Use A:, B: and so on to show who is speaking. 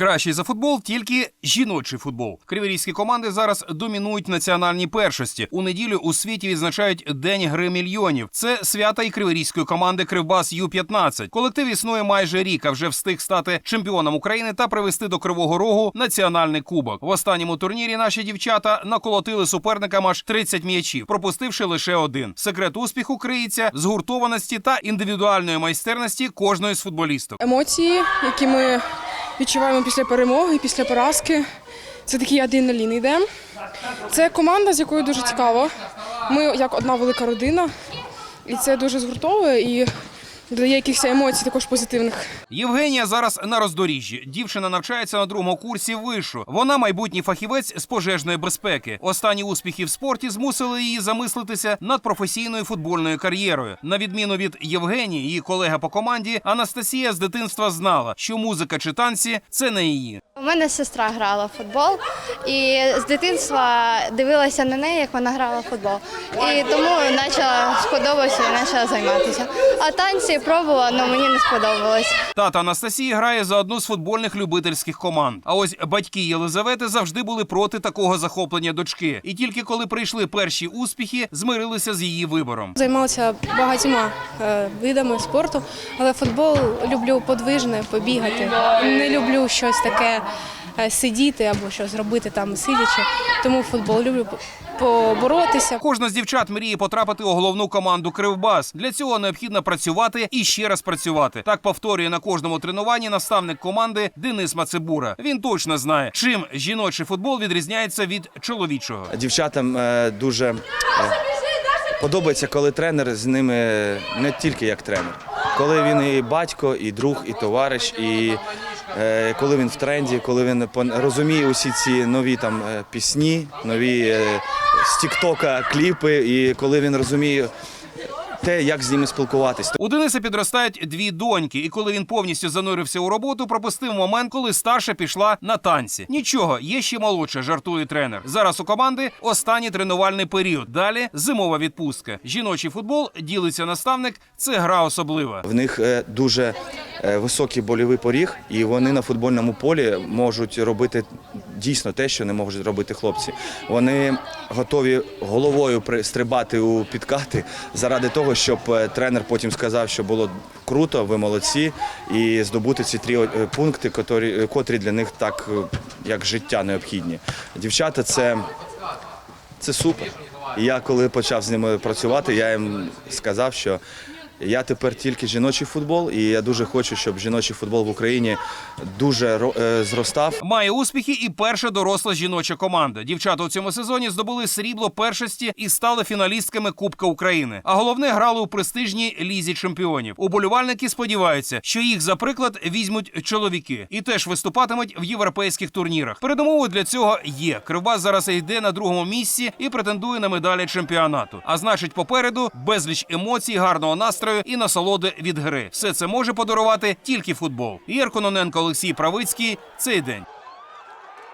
A: Кращий за футбол тільки жіночий футбол. Криворізькі команди зараз домінують в національній першості. У неділю у світі відзначають День гри мільйонів. Це свята і криворізької команди Кривбас Ю-15. Колектив існує майже рік, а вже встиг стати чемпіоном України та привести до Кривого Рогу національний кубок. В останньому турнірі наші дівчата наколотили суперникам аж 30 м'ячів, пропустивши лише один. Секрет успіху криється згуртованості та індивідуальної майстерності кожної з футболісток.
B: Емоції, які ми відчуваємо після перемоги, після поразки. Це такий адреналін йде. Це команда, з якою дуже цікаво. Ми як одна велика родина, і це дуже згуртовує і додає якихось емоцій, також позитивних.
A: Євгенія зараз на роздоріжжі. Дівчина навчається на другому курсі вишу. Вона майбутній фахівець з пожежної безпеки. Останні успіхи в спорті змусили її замислитися над професійною футбольною кар'єрою. На відміну від Євгенії, її колега по команді Анастасія з дитинства знала, що музика чи танці це не її.
C: У мене сестра грала в футбол, і з дитинства дивилася на неї, як вона грала в футбол. І тому почала сподобалося і почала займатися. А танці пробувала, але мені не сподобалось.
A: Тата Анастасії грає за одну з футбольних любительських команд. А ось батьки Єлизавети завжди були проти такого захоплення дочки. І тільки коли прийшли перші успіхи, змирилися з її вибором.
D: Займалася багатьма е, видами спорту, але футбол люблю подвижне, побігати. Не люблю щось таке сидіти або щось робити там сидячи. Тому футбол люблю поборотися.
A: Кожна з дівчат мріє потрапити у головну команду Кривбас. Для цього необхідно працювати і ще раз працювати. Так повторює на кожному тренуванні наставник команди Денис Мацебура. Він точно знає, чим жіночий футбол відрізняється від чоловічого.
E: Дівчатам е, дуже е, подобається, коли тренер з ними не тільки як тренер, коли він і батько, і друг, і товариш, і е, коли він в тренді, коли він розуміє усі ці нові там е, пісні, нові е, з Тіктока кліпи, і коли він розуміє те, як з ними спілкуватись.
A: У Дениса підростають дві доньки, і коли він повністю занурився у роботу, пропустив момент, коли старша пішла на танці. Нічого, є ще молодша, жартує тренер. Зараз у команди останній тренувальний період. Далі зимова відпустка. Жіночий футбол ділиться наставник. Це гра особлива.
E: В них е, дуже е, високий больовий поріг, і вони на футбольному полі можуть робити дійсно те, що не можуть робити хлопці. Вони готові головою стрибати у підкати заради того, щоб е, тренер потім сказав, що було круто, ви молодці, і здобути ці три е, пункти, котрі, е, для них так е, як життя необхідні. Дівчата це це супер. Я коли почав з ними працювати, я їм сказав, що я тепер тільки жіночий футбол, і я дуже хочу, щоб жіночий футбол в Україні дуже е, зростав.
A: Має успіхи і перша доросла жіноча команда. Дівчата у цьому сезоні здобули срібло першості і стали фіналістками Кубка України. А головне грали у престижній лізі чемпіонів. Уболівальники сподіваються, що їх за приклад візьмуть чоловіки і теж виступатимуть в європейських турнірах. Передумовою для цього є. Кривбас зараз йде на другому місці і претендує на медалі чемпіонату. А значить, попереду безліч емоцій, гарного настрою і насолоди від гри. Все це може подарувати тільки футбол. Єркононенко Олексій Правицький. Цей день.